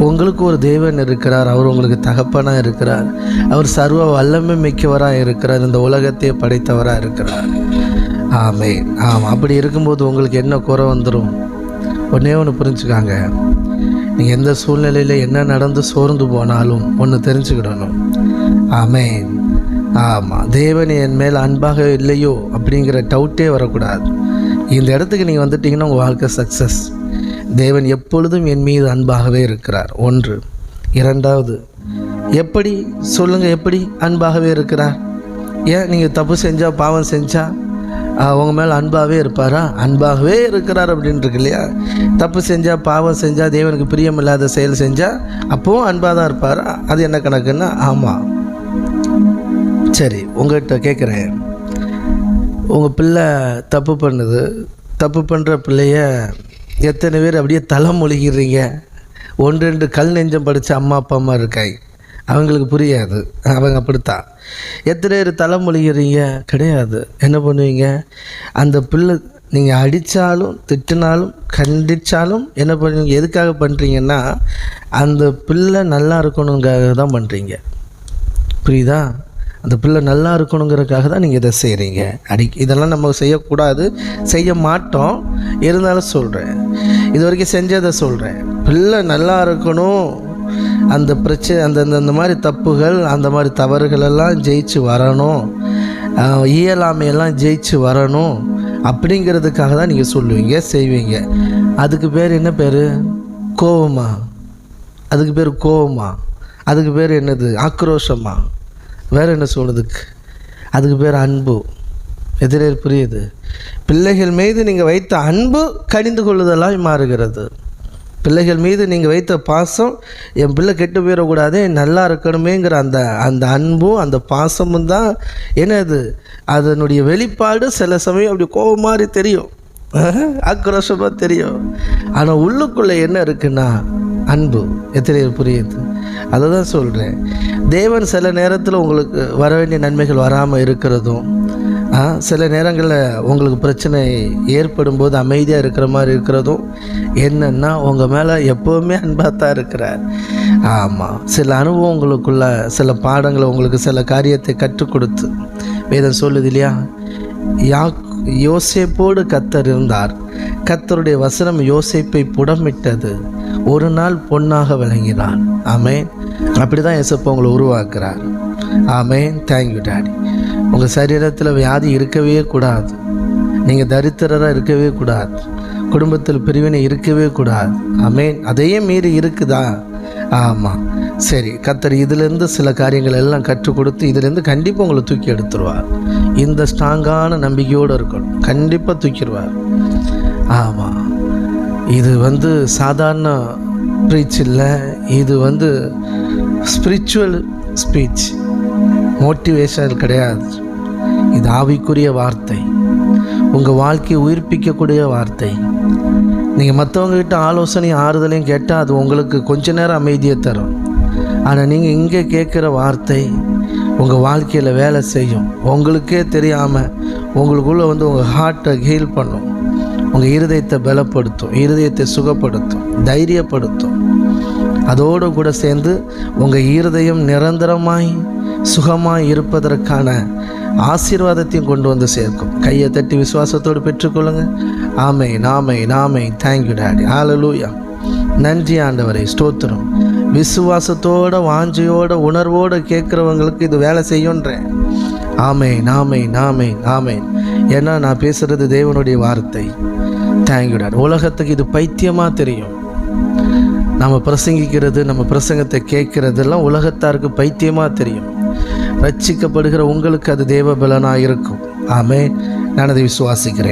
உங்களுக்கு ஒரு தேவன் இருக்கிறார். அவர் உங்களுக்கு தகப்பனாக இருக்கிறார். அவர் சர்வ வல்லமை மிக்கவராக இருக்கிறார். இந்த உலகத்தையே படைத்தவராக இருக்கிறார். ஆமே ஆமாம் அப்படி இருக்கும்போது உங்களுக்கு என்ன குறை வந்துடும் ஒன்றே ஒன்று புரிஞ்சுக்காங்க. நீங்கள் எந்த சூழ்நிலையில் என்ன நடந்து சோர்ந்து போனாலும் ஒன்று தெரிஞ்சுக்கிடணும். ஆமேன். ஆமாம் தேவன் என் மேல் அன்பாக இல்லையோ அப்படிங்கிற டவுட்டே வரக்கூடாது. இந்த இடத்துக்கு நீங்கள் வந்துட்டீங்கன்னா உங்கள் வாழ்க்கை சக்ஸஸ் தேவன் எப்பொழுதும் என் மீது அன்பாகவே இருக்கிறார். ஒன்று. இரண்டாவது எப்படி சொல்லுங்கள் எப்படி அன்பாகவே இருக்கிறார்? ஏன் நீங்கள் தப்பு செஞ்சால் பாவம் செஞ்சால் உங்கள் மேலே அன்பாகவே இருப்பாரா? அன்பாகவே இருக்கிறார் அப்படின்ட்டு இருக்கு இல்லையா? தப்பு செஞ்சால் பாவம் செஞ்சால் தேவனுக்கு பிரியமில்லாத செயல் செஞ்சால் அப்போவும் அன்பாக தான் இருப்பாரா? அது என்ன கணக்குன்னா ஆமாம் சரி உங்கள்கிட்ட கேட்குறேன் உங்கள் பிள்ளை தப்பு பண்ணுது. தப்பு பண்ணுற பிள்ளைய எத்தனை பேர் அப்படியே தலை மொழிகிறீங்க ஒன்று ரெண்டு கல் நெஞ்சம் படித்த அம்மா அப்பா அம்மா இருக்காய். அவங்களுக்கு புரியாது. அவங்க அப்படித்தான் எத்தனை பேர் தலை மொழிகிறீங்க கிடையாது. என்ன பண்ணுவீங்க? அந்த பிள்ளை நீங்கள் அடித்தாலும் திட்டினாலும் கண்டித்தாலும் என்ன பண்ணுவீங்க? எதுக்காக பண்ணுறீங்கன்னா அந்த பிள்ளை நல்லா இருக்கணுங்காக தான் பண்ணுறீங்க புரியுதா? அந்த பிள்ளை நல்லா இருக்கணுங்கிறதுக்காக தான் நீங்கள் இதை செய்கிறீங்க அடி இதெல்லாம் நம்ம செய்யக்கூடாது. செய்ய மாட்டோம். இருந்தாலும் சொல்கிறேன் இது வரைக்கும் செஞ்சதை சொல்கிறேன் பிள்ளை நல்லா இருக்கணும். அந்த பிரச்சனை அந்த அந்த மாதிரி தப்புகள் அந்த மாதிரி தவறுகளெல்லாம் ஜெயிச்சு வரணும். இயலாமையெல்லாம் ஜெயிச்சு வரணும். அப்படிங்கிறதுக்காக தான் நீங்கள் சொல்லுவீங்க செய்வீங்க. அதுக்கு பேர் என்ன பேர்? கோவமா. அதுக்கு பேர் கோவமா. அதுக்கு பேர் என்னது? ஆக்ரோஷமா. வேறு என்ன சொல்றதுக்கு? அதுக்கு பேர் அன்பு. எதிரே புரியுது. பிள்ளைகள் மீது நீங்கள் வைத்த அன்பு கடிந்து கொள்ளுதலாய் மாறுகிறது. பிள்ளைகள் மீது நீங்கள் வைத்த பாசம் என் பிள்ளை கெட்டு போயிடக்கூடாது நல்லா இருக்கணுமேங்கிற அந்த அந்த அன்பும் அந்த பாசமும் தான் என்னது? அதனுடைய வெளிப்பாடு சில சமயம் அப்படி கோபம் மாதிரி தெரியும். ஆக்ரோஷமாக தெரியும். ஆனால் உள்ளுக்குள்ளே என்ன இருக்குன்னா அன்பு. எத்தனை புரியுது? அதை தான் சொல்கிறேன் தேவன் சில நேரத்தில் உங்களுக்கு வர வேண்டிய நன்மைகள் வராமல் இருக்கிறதும் சில நேரங்களில் உங்களுக்கு பிரச்சனை ஏற்படும் போது அமைதியாக இருக்கிற மாதிரி இருக்கிறதும் என்னென்னா உங்கள் மேலே எப்போவுமே அன்பாக தான் இருக்கிறார். ஆமாம் சில அனுபவங்களுக்குள்ள சில பாடங்களை உங்களுக்கு சில காரியத்தை கற்றுக் கொடுத்து வேதம் சொல்லுது இல்லையா? யா யோசேப்போடு கத்தர் இருந்தார். கத்தருடைய வசனம் யோசேப்பை புடமிட்டது. ஒரு நாள் பொண்ணாக விளங்கினான். ஆமேன். அப்படி தான் எசப்போ உங்களை உருவாக்குறார். ஆமேன். தேங்க்யூ டாடி உங்கள் சரீரத்தில் வியாதி இருக்கவே கூடாது. நீங்கள் தரித்திரராக இருக்கவே கூடாது. குடும்பத்தில் பிரிவினை இருக்கவே கூடாது. ஆமேன். அதையே மீறி இருக்குதா? ஆமாம் சரி கத்தர் இதிலேருந்து சில காரியங்கள் எல்லாம் கற்றுக் கொடுத்து இதிலேருந்து கண்டிப்பாக உங்களை தூக்கி எடுத்துருவார். இந்த ஸ்ட்ராங்கான நம்பிக்கையோடு இருக்கணும். கண்டிப்பாக தூக்கிடுவார். ஆமாம் இது வந்து சாதாரண ப்ரீச் இல்லை. இது வந்து ஸ்பிரிச்சுவல் ஸ்பீச் மோட்டிவேஷனல் கிடையாது. இது ஆவிக்குரிய வார்த்தை. உங்கள் வாழ்க்கையை உயிர்ப்பிக்கக்கூடிய வார்த்தை. நீங்கள் மற்றவங்ககிட்ட ஆலோசனை ஆறுதலையும் கேட்டால் அது உங்களுக்கு கொஞ்ச நேரம் அமைதியை தரும். ஆனால் நீங்கள் இங்கே கேட்குற வார்த்தை உங்கள் வாழ்க்கையில் வேலை செய்யும். உங்களுக்கே தெரியாமல் உங்களுக்குள்ளே வந்து உங்கள் ஹார்ட்டை ஹீல் பண்ணும். உங்கள் இருதயத்தை பலப்படுத்தும் இருதயத்தை சுகப்படுத்தும் தைரியப்படுத்தும். அதோடு கூட சேர்ந்து உங்கள் இருதயம் நிரந்தரமாய் சுகமாய் இருப்பதற்கான ஆசீர்வாதத்தையும் கொண்டு வந்து சேர்க்கும். கையை தட்டி விசுவாசத்தோடு பெற்றுக்கொள்ளுங்க. ஆமை நாமை நாமை தேங்க்யூ டாடி ஆலலூயா நன்றி ஆண்டவரை. ஸ்தோத்திரம். விசுவாசத்தோட வாஞ்சையோட உணர்வோடு கேட்குறவங்களுக்கு இது வேலை செய்யுன்றேன் ஆமை நாமை நாமை நாமை ஏன்னா நான் பேசுகிறது தேவனுடைய வார்த்தை. தேங்க்யூ டாட் உலகத்துக்கு இது பைத்தியமாக தெரியும். நம்ம பிரசங்கிக்கிறது நம்ம பிரசங்கத்தை கேட்குறதெல்லாம் உலகத்தாருக்கு பைத்தியமாக தெரியும். ரட்சிக்கப்படுகிற உங்களுக்கு அது தேவ பலனாக இருக்கும். ஆமே நான் அதை விசுவாசிக்கிறேன்.